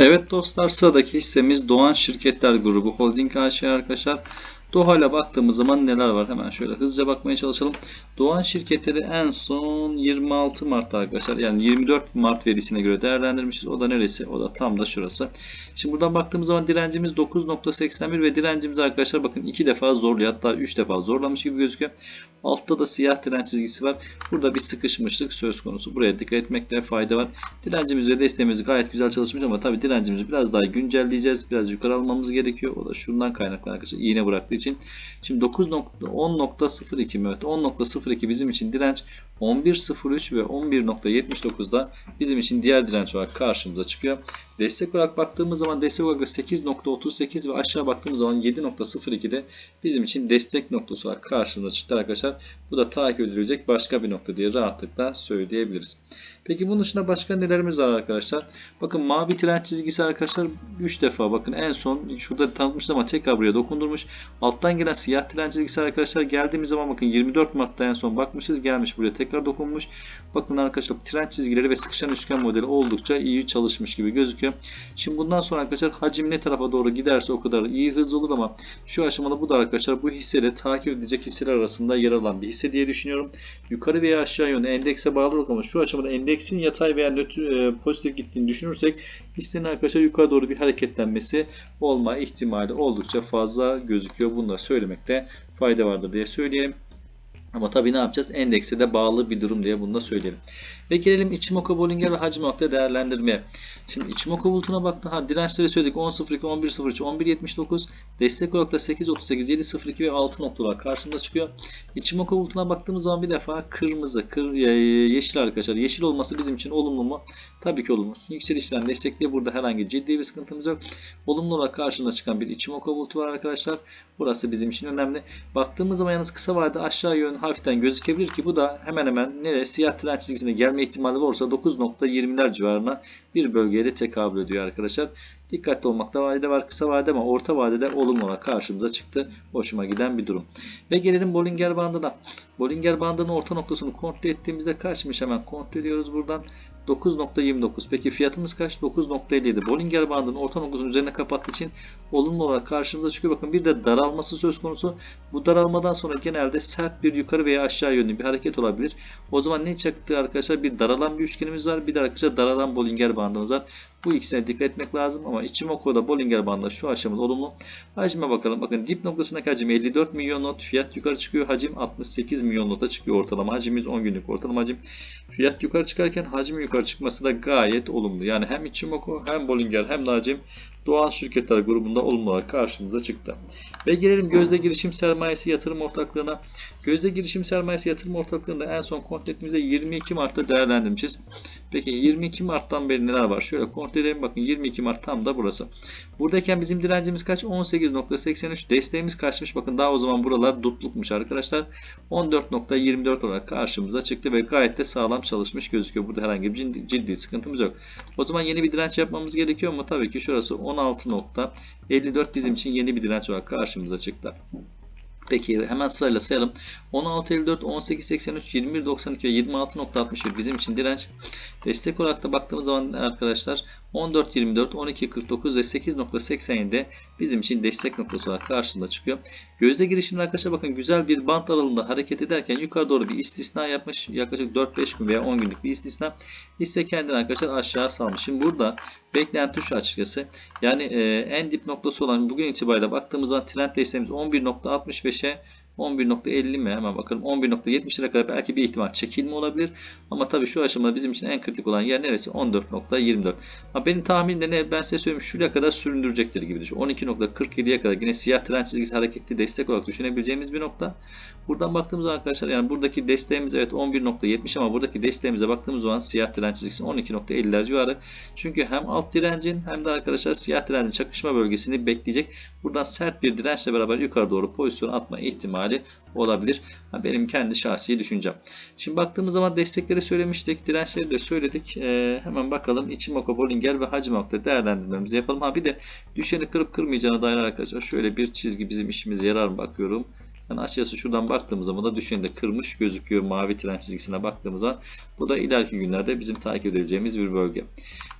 Evet dostlar sıradaki hissemiz Doğan Şirketler Grubu Holding AŞ arkadaşlar. Doğal'a baktığımız zaman neler var? Hemen şöyle hızlıca bakmaya çalışalım. Doğan şirketleri en son 26 Mart arkadaşlar. Yani 24 Mart verisine göre değerlendirmişiz. O da neresi? O da tam da şurası. Şimdi buradan baktığımız zaman direncimiz 9.81 ve direncimiz arkadaşlar bakın iki defa zorluyor. Hatta 3 defa zorlamış gibi gözüküyor. Altta da siyah direnç çizgisi var. Burada bir sıkışmışlık söz konusu. Buraya dikkat etmekte fayda var. Direncimiz ve desteğimiz gayet güzel çalışmış ama tabi direncimizi biraz daha güncelleyeceğiz. Biraz yukarı almamız gerekiyor. O da şundan kaynaklı arkadaşlar. İğne bıraktığı için. Şimdi 9.10.02 mi? Evet 10.02 bizim için direnç 11.03 ve 11.79'da bizim için diğer direnç olarak karşımıza çıkıyor. Destek olarak baktığımız zaman destek olarak da 8.38 ve aşağı baktığımız zaman 7.02'de bizim için destek noktası olarak karşımıza çıktı arkadaşlar. Bu da takip edilecek başka bir nokta diye rahatlıkla söyleyebiliriz. Peki bunun dışında başka nelerimiz var arkadaşlar? Bakın mavi tren çizgisi arkadaşlar 3 defa bakın en son şurada tanıtmıştım ama tekrar buraya dokundurmuş. Alttan gelen siyah tren çizgisi arkadaşlar geldiğimiz zaman bakın 24 Mart'ta en son bakmışız gelmiş buraya tekrar dokunmuş. Bakın arkadaşlar tren çizgileri ve sıkışan üçgen modeli oldukça iyi çalışmış gibi gözüküyor. Şimdi bundan sonra arkadaşlar hacim ne tarafa doğru giderse o kadar iyi hızlı olur ama şu aşamada bu da arkadaşlar bu hissede takip edilecek hisseler arasında yer alan bir hisse diye düşünüyorum. Yukarı veya aşağı yönde endekse bağlı ama şu aşamada endeksin yatay veya nötr, e, pozitif gittiğini düşünürsek hissenin arkadaşlar yukarı doğru bir hareketlenmesi olma ihtimali oldukça fazla gözüküyor. Bunu da söylemekte fayda vardır diye söyleyelim. Ama tabii ne yapacağız? Endekse de bağlı bir durum diye bunu da söyleyelim. Ve gelelim Ichimoku Bollinger ve Hacim nokta değerlendirmeye. Şimdi Ichimoku bulutuna baktı. Ha dirençleri söyledik. 10.02, 11.03, 11.79. Destek olarak da 8.38, 7.02 ve 6 noktalar karşımıza çıkıyor. Ichimoku bulutuna baktığımız zaman bir defa kırmızı, kır, yeşil arkadaşlar. Yeşil olması bizim için olumlu mu? Tabii ki olumlu. Yükselişten destekliyor. Burada herhangi ciddi bir sıkıntımız yok. Olumlu olarak karşımıza çıkan bir Ichimoku bulutu var arkadaşlar. Burası bizim için önemli. Baktığımız zaman yalnız kısa vadede aşağı yön hafiften gözükebilir ki bu da hemen hemen nereye siyah tren çizgisine gelme ihtimali olursa 9.20'ler civarına bir bölgeye de tekabül ediyor arkadaşlar. Dikkatli olmakta fayda var kısa vade ama orta vadede olumlu olarak karşımıza çıktı. Hoşuma giden bir durum. Ve gelelim Bollinger bandına. Bollinger bandının orta noktasını kontrol ettiğimizde kaçmış hemen kontrol ediyoruz buradan. 9.29. Peki fiyatımız kaç? 9.57. Bollinger bandının orta noktasının üzerine kapattığı için olumlu olarak karşımıza çıkıyor. Bakın bir de daralması söz konusu. Bu daralmadan sonra genelde sert bir yukarı veya aşağı yönlü bir hareket olabilir. O zaman ne çıktı arkadaşlar? Bir daralan bir üçgenimiz var. Bir de arkadaşlar daralan Bollinger bandımız var. Bu ikisine dikkat etmek lazım ama Ichimoku'da Bollinger bandı şu aşamada olumlu. Hacime bakalım. Bakın dip noktasındaki hacim 54 milyon not. Fiyat yukarı çıkıyor. Hacim 68 milyon nota çıkıyor ortalama. Hacimimiz 10 günlük ortalama hacim. Fiyat yukarı çıkarken hacim yukarı çıkması da gayet olumlu. Yani hem Ichimoku hem Bollinger hem de hacim Doğan Şirketler grubunda olumlu olarak karşımıza çıktı. Ve gelelim Gözde Girişim Sermayesi Yatırım Ortaklığı'na. Gözde Girişim Sermayesi Yatırım Ortaklığı'nda en son kontrol ettiğimizde 22 Mart'ta değerlendirmişiz. Peki 22 Mart'tan beri neler var? Şöyle kontrol edelim. Bakın 22 Mart tam da burası. Buradayken bizim direncimiz kaç? 18.83. Desteğimiz kaçmış? Bakın daha o zaman buralar dutlukmuş arkadaşlar. 14.24 olarak karşımıza çıktı ve gayet de sağlam çalışmış gözüküyor. Burada herhangi bir ciddi, ciddi sıkıntımız yok. O zaman yeni bir direnç yapmamız gerekiyor mu? Tabii ki şurası 16.54 bizim için yeni bir direnç olarak karşımıza çıktı. Peki hemen sırayla sayalım. 16.54, 18.83, 21.92 ve 26.61 bizim için direnç. Destek olarak da baktığımız zaman arkadaşlar 14.24, 12.49 ve 8.87 bizim için destek noktası olarak karşımıza çıkıyor. Gözde girişimler arkadaşlar bakın güzel bir bant aralığında hareket ederken yukarı doğru bir istisna yapmış. Yaklaşık 4-5 gün veya 10 günlük bir istisna. Hisse kendini arkadaşlar aşağı salmış. Şimdi burada beklenti şu açıkçası. Yani e, en dip noktası olan bugün itibariyle baktığımız zaman trend desteğimiz 11.65'e 11.50 mi? Hemen bakalım. 11.70'lere kadar belki bir ihtimal çekilme olabilir. Ama tabii şu aşamada bizim için en kritik olan yer neresi? 14.24. Ama benim tahminim ne? Ben size söyleyeyim şuraya kadar süründürecektir gibi düşün. 12.47'ye kadar yine siyah tren çizgisi hareketli destek olarak düşünebileceğimiz bir nokta. Buradan baktığımız zaman arkadaşlar yani buradaki desteğimiz evet 11.70 ama buradaki desteğimize baktığımız zaman siyah tren çizgisi 12.50'ler civarı. Çünkü hem alt direncin hem de arkadaşlar siyah direncin çakışma bölgesini bekleyecek. Buradan sert bir dirençle beraber yukarı doğru pozisyon atma ihtimali olabilir. Benim kendi şahsi düşüncem. Şimdi baktığımız zaman destekleri söylemiştik. Dirençleri de söyledik. Ee, hemen bakalım. Ichimoku, Bollinger ve Hacimok'ta değerlendirmemizi yapalım. Ha bir de düşeni kırıp kırmayacağına dair arkadaşlar şöyle bir çizgi bizim işimize yarar mı bakıyorum. Yani açıkçası şuradan baktığımız zaman da düşeni de kırmış gözüküyor mavi tren çizgisine baktığımız zaman. Bu da ileriki günlerde bizim takip edeceğimiz bir bölge.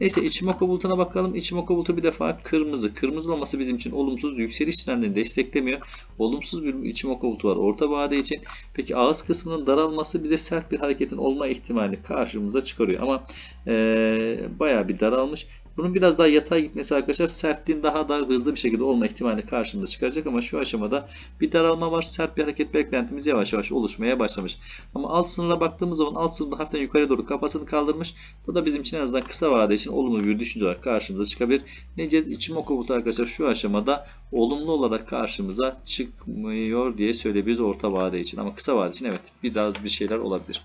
Neyse Ichimoku bulutuna bakalım. Ichimoku bulutu bir defa kırmızı. Kırmızı olması bizim için olumsuz. Yükseliş trendini desteklemiyor. Olumsuz bir Ichimoku bulutu var orta vade için. Peki ağız kısmının daralması bize sert bir hareketin olma ihtimali karşımıza çıkarıyor. Ama ee, bayağı bir daralmış. Bunun biraz daha yatay gitmesi arkadaşlar sertliğin daha da hızlı bir şekilde olma ihtimali karşımıza çıkaracak ama şu aşamada bir daralma var. Sert bir hareket beklentimiz yavaş yavaş oluşmaya başlamış. Ama alt sınıra baktığımız zaman alt sınırda hafiften yukarı doğru kafasını kaldırmış. Bu da bizim için en azından kısa vade için olumlu bir düşünce olarak karşımıza çıkabilir. Ne diyeceğiz? İçimoku butu arkadaşlar şu aşamada olumlu olarak karşımıza çıkmıyor diye söyleyebiliriz orta vade için. Ama kısa vade için evet biraz bir şeyler olabilir.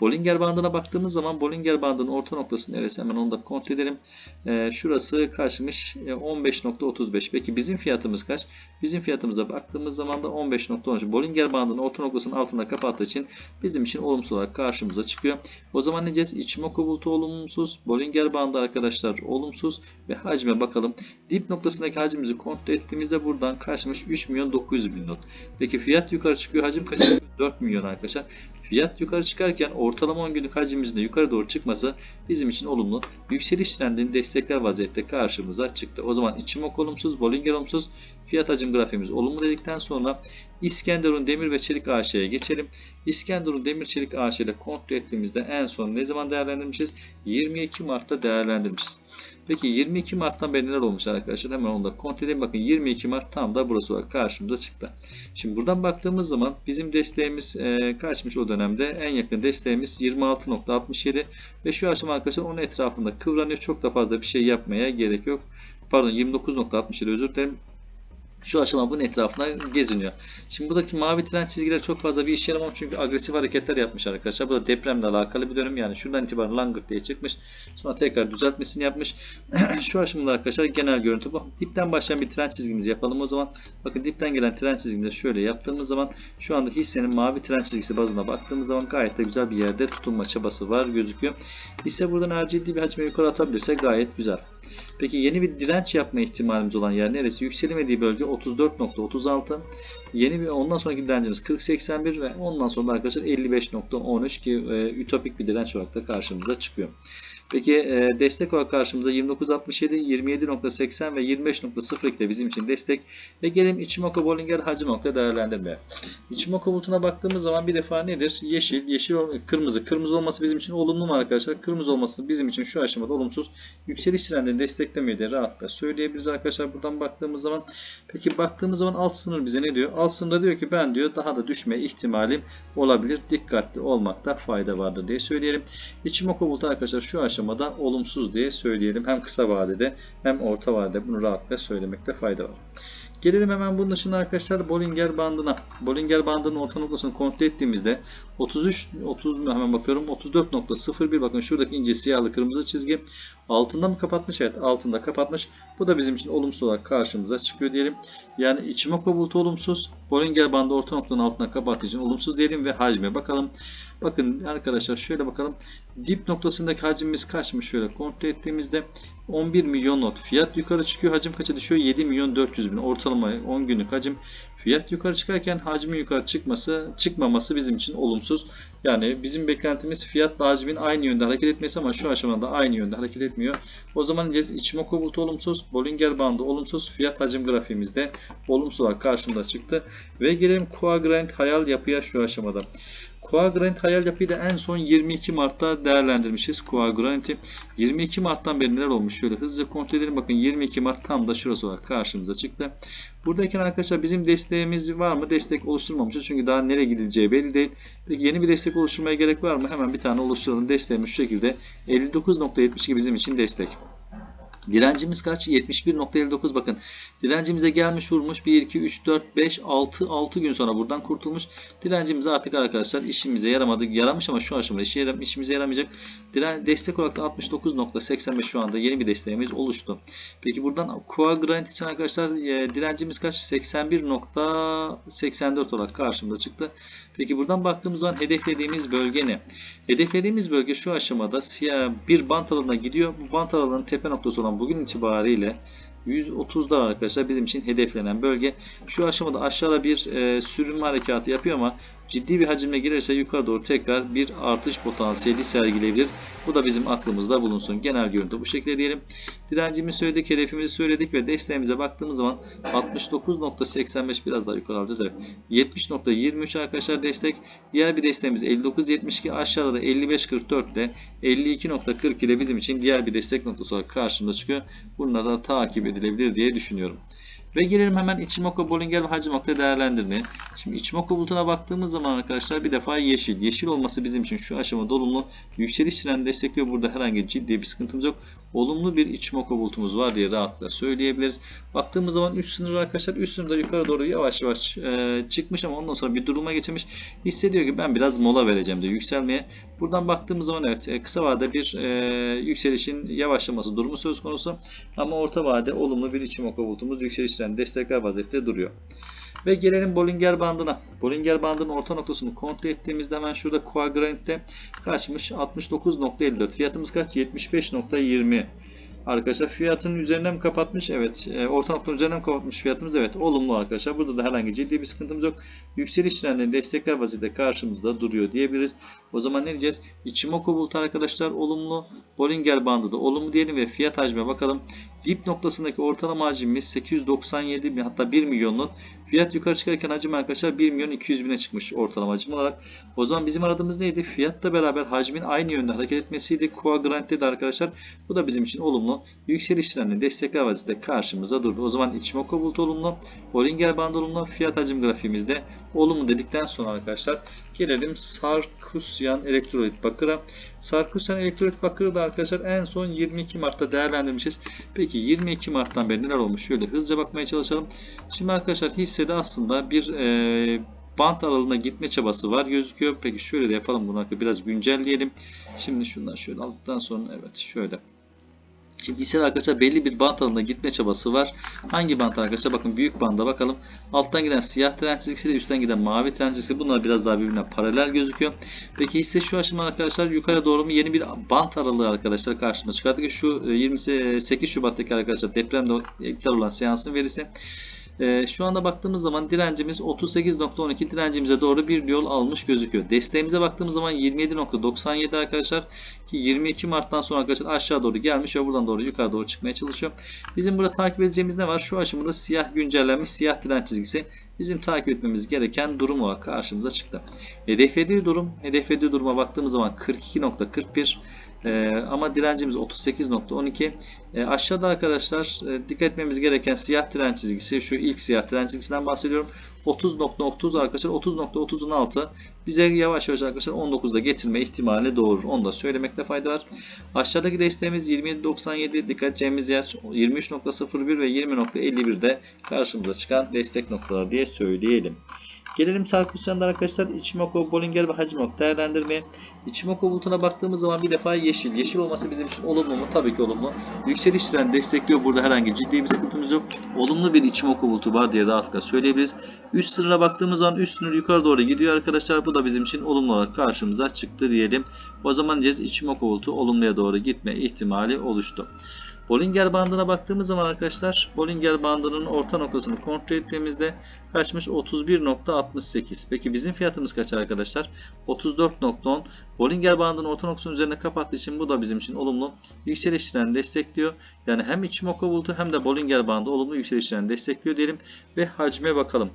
Bollinger bandına baktığımız zaman Bollinger bandının orta noktası neresi? Hemen onu da kontrol edelim. Ee, şurası kaçmış? Ee, 15.35. Peki bizim fiyatımız kaç? Bizim fiyatımıza baktığımız zaman da 15.13. Bollinger bandının orta noktasının altında kapattığı için bizim için olumsuz olarak karşımıza çıkıyor. O zaman ne diyeceğiz? Ichimoku bulutu olumsuz. Bollinger bandı arkadaşlar olumsuz. Ve hacme bakalım. Dip noktasındaki hacmimizi kontrol ettiğimizde buradan kaçmış? 3 milyon 900 bin not. Peki fiyat yukarı çıkıyor. Hacim çıkıyor? 4 milyon arkadaşlar. Fiyat yukarı çıkarken ortalama 10 günlük hacimimizin de yukarı doğru çıkması bizim için olumlu. Yükseliş trendini destekler vaziyette karşımıza çıktı. O zaman Ichimoku olumsuz, Bollinger olumsuz, fiyat hacim grafiğimiz olumlu dedikten sonra İskenderun Demir ve Çelik AŞ'ye geçelim. İskenderun Demir Çelik AŞ ile kontrol ettiğimizde en son ne zaman değerlendirmişiz? 22 Mart'ta değerlendirmişiz. Peki 22 Mart'tan beri neler olmuş arkadaşlar? Hemen onu da kontrol edelim. Bakın 22 Mart tam da burası olarak karşımıza çıktı. Şimdi buradan baktığımız zaman bizim desteğimiz e, kaçmış o dönemde? En yakın desteğimiz 26.67 ve şu aşama arkadaşlar onun etrafında kıvranıyor. Çok da fazla bir şey yapmaya gerek yok. Pardon 29.67 özür dilerim. Şu aşama bunun etrafına geziniyor. Şimdi buradaki mavi tren çizgiler çok fazla bir işe yaramam çünkü agresif hareketler yapmış arkadaşlar. Bu da depremle alakalı bir dönem yani şuradan itibaren langırt diye çıkmış. Sonra tekrar düzeltmesini yapmış. Şu aşamada arkadaşlar genel görüntü bu. Dipten başlayan bir tren çizgimizi yapalım o zaman. Bakın dipten gelen tren çizgimizi şöyle yaptığımız zaman şu anda hissenin mavi tren çizgisi bazına baktığımız zaman gayet de güzel bir yerde tutunma çabası var gözüküyor. Hisse buradan ciddi bir hacme yukarı atabilirse gayet güzel. Peki yeni bir direnç yapma ihtimalimiz olan yer neresi? Yükselemediği bölge 34.36. Yeni bir ondan sonraki direncimiz 40.81 ve ondan sonra arkadaşlar 55.13 ki e, ütopik bir direnç olarak da karşımıza çıkıyor. Peki e, destek olarak karşımıza 29.67, 27.80 ve 25.02 de bizim için destek. Ve gelelim Ichimoku Bollinger hacim nokta değerlendirmeye. Ichimoku bulutuna baktığımız zaman bir defa nedir? Yeşil, yeşil, kırmızı. Kırmızı olması bizim için olumlu mu arkadaşlar? Kırmızı olması bizim için şu aşamada olumsuz. Yükseliş trendini desteklemiyor diye rahatlıkla söyleyebiliriz arkadaşlar buradan baktığımız zaman. Peki baktığımız zaman alt sınır bize ne diyor? Alt sınırda diyor ki ben diyor daha da düşme ihtimalim olabilir. Dikkatli olmakta fayda vardır diye söyleyelim. Ichimoku bulutu arkadaşlar şu aşamada olumsuz diye söyleyelim. Hem kısa vadede hem orta vadede bunu rahatlıkla söylemekte fayda var. Gelelim hemen bunun dışında arkadaşlar Bollinger bandına. Bollinger bandının orta noktasını kontrol ettiğimizde 33 30 hemen bakıyorum 34.01 bakın şuradaki ince siyahlı kırmızı çizgi altında mı kapatmış? Evet altında kapatmış. Bu da bizim için olumsuz olarak karşımıza çıkıyor diyelim. Yani Ichimoku bulutu olumsuz. Bollinger bandı orta noktanın altına kapattığı için olumsuz diyelim ve hacme bakalım. Bakın arkadaşlar şöyle bakalım. Dip noktasındaki hacmimiz kaçmış şöyle kontrol ettiğimizde 11 milyon not. Fiyat yukarı çıkıyor. Hacim kaça düşüyor? 7 milyon 400 bin. Ortalama 10 günlük hacim. Fiyat yukarı çıkarken hacmin yukarı çıkması, çıkmaması bizim için olumsuz. Yani bizim beklentimiz fiyatla hacmin aynı yönde hareket etmesi ama şu aşamada aynı yönde hareket etmiyor. O zaman diyeceğiz Ichimoku bulutu olumsuz, Bollinger bandı olumsuz, fiyat hacim grafiğimizde olumsuz olarak karşımıza çıktı. Ve gelelim Quadrant hayal yapıya şu aşamada. Quadrant hayal yapıyı da en son 22 Mart'ta değerlendirmişiz. Quadrant'i 22 Mart'tan beri neler olmuş? Şöyle hızlıca kontrol edelim. Bakın 22 Mart tam da şurası olarak karşımıza çıktı. Buradayken arkadaşlar bizim desteğimiz var mı? Destek oluşturmamışız. Çünkü daha nereye gidileceği belli değil. Peki yeni bir destek oluşturmaya gerek var mı? Hemen bir tane oluşturalım. Desteğimiz şu şekilde 59.72 bizim için destek. Direncimiz kaç? 71.59 bakın. Direncimize gelmiş vurmuş. 1, 2, 3, 4, 5, 6, 6 gün sonra buradan kurtulmuş. Direncimiz artık arkadaşlar işimize yaramadı. Yaramış ama şu aşamada işe yaram işimize yaramayacak. Diren destek olarak da 69.85 şu anda yeni bir desteğimiz oluştu. Peki buradan Quadrant için arkadaşlar e, direncimiz kaç? 81.84 olarak karşımıza çıktı. Peki buradan baktığımız zaman hedeflediğimiz bölge ne? Hedeflediğimiz bölge şu aşamada siyah bir bant aralığına gidiyor. Bu bant aralığının tepe noktası olan bugün itibariyle 130'lar arkadaşlar bizim için hedeflenen bölge. Şu aşamada aşağıda bir e, sürünme harekatı yapıyor ama ciddi bir hacimle girerse yukarı doğru tekrar bir artış potansiyeli sergileyebilir. Bu da bizim aklımızda bulunsun. Genel görüntü bu şekilde diyelim. Direncimizi söyledik, hedefimizi söyledik ve desteğimize baktığımız zaman 69.85 biraz daha yukarı alacağız. Evet. 70.23 arkadaşlar destek. Diğer bir desteğimiz 59.72 aşağıda da 55.44 de 52.42 de bizim için diğer bir destek noktası olarak karşımıza çıkıyor. Bunlar da takip edilebilir diye düşünüyorum. Ve gelelim hemen Ichimoku, Bollinger ve Hachimoto'yu değerlendirmeye. Şimdi Ichimoku bulutuna baktığımız zaman arkadaşlar bir defa yeşil. Yeşil olması bizim için şu aşamada olumlu. Yükseliş treni destekliyor. Burada herhangi ciddi bir sıkıntımız yok. Olumlu bir Ichimoku bulutumuz var diye rahatla söyleyebiliriz. Baktığımız zaman üst sınır arkadaşlar üst sınırda yukarı doğru yavaş yavaş e, çıkmış ama ondan sonra bir duruma geçmiş. Hissediyor ki ben biraz mola vereceğim diyor yükselmeye. Buradan baktığımız zaman evet e, kısa vadede bir e, yükselişin yavaşlaması durumu söz konusu. Ama orta vade olumlu bir Ichimoku bulutumuz yükseliş treni destekler vaziyette duruyor. Ve gelelim Bollinger bandına. Bollinger bandının orta noktasını kontrol ettiğimizde hemen şurada Quadrant'te kaçmış? 69.54. Fiyatımız kaç? 75.20. Arkadaşlar fiyatın üzerinden mi kapatmış? Evet. E, orta noktanın üzerinden mi kapatmış fiyatımız? Evet. Olumlu arkadaşlar. Burada da herhangi ciddi bir sıkıntımız yok. Yükseliş trendini destekler vaziyette karşımızda duruyor diyebiliriz. O zaman ne diyeceğiz? Ichimoku bulut arkadaşlar olumlu. Bollinger bandı da olumlu diyelim ve fiyat hacme bakalım. Dip noktasındaki ortalama hacmimiz 897 bin hatta 1 milyonluk. Fiyat yukarı çıkarken hacim arkadaşlar 1 milyon 200 bine çıkmış ortalama hacim olarak. O zaman bizim aradığımız neydi? Fiyatla beraber hacmin aynı yönde hareket etmesiydi. Quadrant'te de arkadaşlar bu da bizim için olumlu. Yükseliş trendini destekler vaziyette karşımıza durdu. O zaman Ichimoku bulut olumlu. Bollinger bandı olumlu. Fiyat hacim grafiğimizde olumlu dedikten sonra arkadaşlar gelelim Sarkisyan elektrolit bakıra. Sarkisyan elektrolit bakırı da arkadaşlar en son 22 Mart'ta değerlendirmişiz. Peki 22 Mart'tan beri neler olmuş? Şöyle hızlıca bakmaya çalışalım. Şimdi arkadaşlar hissede aslında bir e, bant aralığına gitme çabası var gözüküyor. Peki şöyle de yapalım bunu biraz güncelleyelim. Şimdi şundan şöyle aldıktan sonra evet şöyle. Şimdi hisse arkadaşlar belli bir bant aralığına gitme çabası var. Hangi bant arkadaşlar? Bakın büyük banda bakalım. Alttan giden siyah tren çizgisi üstten giden mavi tren çizgisi. Bunlar biraz daha birbirine paralel gözüküyor. Peki hisse şu aşama arkadaşlar yukarı doğru mu yeni bir bant aralığı arkadaşlar karşımıza çıkarttı ki şu 28 Şubat'taki arkadaşlar depremde iptal olan seansın verisi. Ee, şu anda baktığımız zaman direncimiz 38.12 direncimize doğru bir yol almış gözüküyor. Desteğimize baktığımız zaman 27.97 arkadaşlar ki 22 Mart'tan sonra arkadaşlar aşağı doğru gelmiş ve buradan doğru yukarı doğru çıkmaya çalışıyor. Bizim burada takip edeceğimiz ne var? Şu aşamada siyah güncellenmiş siyah direnç çizgisi bizim takip etmemiz gereken durum olarak karşımıza çıktı. Hedeflediği durum, hedeflediği duruma baktığımız zaman 42.41 ee, ama direncimiz 38.12. Ee, aşağıda arkadaşlar e, dikkat etmemiz gereken siyah direnç çizgisi şu ilk siyah direnç çizgisinden bahsediyorum. 30.30 arkadaşlar 30.30'un altı bize yavaş yavaş arkadaşlar 19'da getirme ihtimali doğurur. Onu da söylemekte fayda var. Aşağıdaki desteğimiz 27.97 dikkat edeceğimiz yer 23.01 ve 20.51'de karşımıza çıkan destek noktaları diye söyleyelim. Gelelim Sarkisyan'da arkadaşlar Ichimoku, Bollinger ve Hachimoku değerlendirmeye. Ichimoku bulutuna baktığımız zaman bir defa yeşil. Yeşil olması bizim için olumlu mu? Tabii ki olumlu. Yükseliş trend destekliyor. Burada herhangi ciddi bir sıkıntımız yok. Olumlu bir Ichimoku bulutu var diye rahatlıkla söyleyebiliriz. Üst sınıra baktığımız zaman üst sınır yukarı doğru gidiyor arkadaşlar. Bu da bizim için olumlu olarak karşımıza çıktı diyelim. O zaman diyeceğiz Ichimoku bulutu olumluya doğru gitme ihtimali oluştu. Bollinger bandına baktığımız zaman arkadaşlar Bollinger bandının orta noktasını kontrol ettiğimizde kaçmış 31.68. Peki bizim fiyatımız kaç arkadaşlar? 34.10. Bollinger bandının orta noktasının üzerine kapattığı için bu da bizim için olumlu yükseliş trendini destekliyor. Yani hem Ichimoku bulutu hem de Bollinger bandı olumlu yükseliş trendini destekliyor diyelim ve hacme bakalım.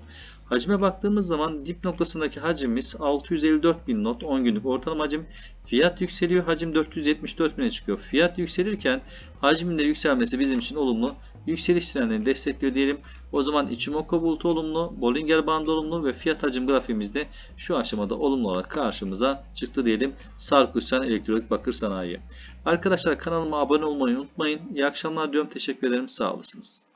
Hacme baktığımız zaman dip noktasındaki hacimimiz 654 bin not 10 günlük ortalama hacim. Fiyat yükseliyor hacim 474 bine çıkıyor. Fiyat yükselirken hacmin de yükselmesi bizim için olumlu. Yükseliş trendini destekliyor diyelim. O zaman Ichimoku bulutu olumlu, Bollinger bandı olumlu ve fiyat hacim grafiğimizde şu aşamada olumlu olarak karşımıza çıktı diyelim. Sarkisyan Elektronik Bakır Sanayi. Arkadaşlar kanalıma abone olmayı unutmayın. İyi akşamlar diyorum. Teşekkür ederim. Sağ olasınız.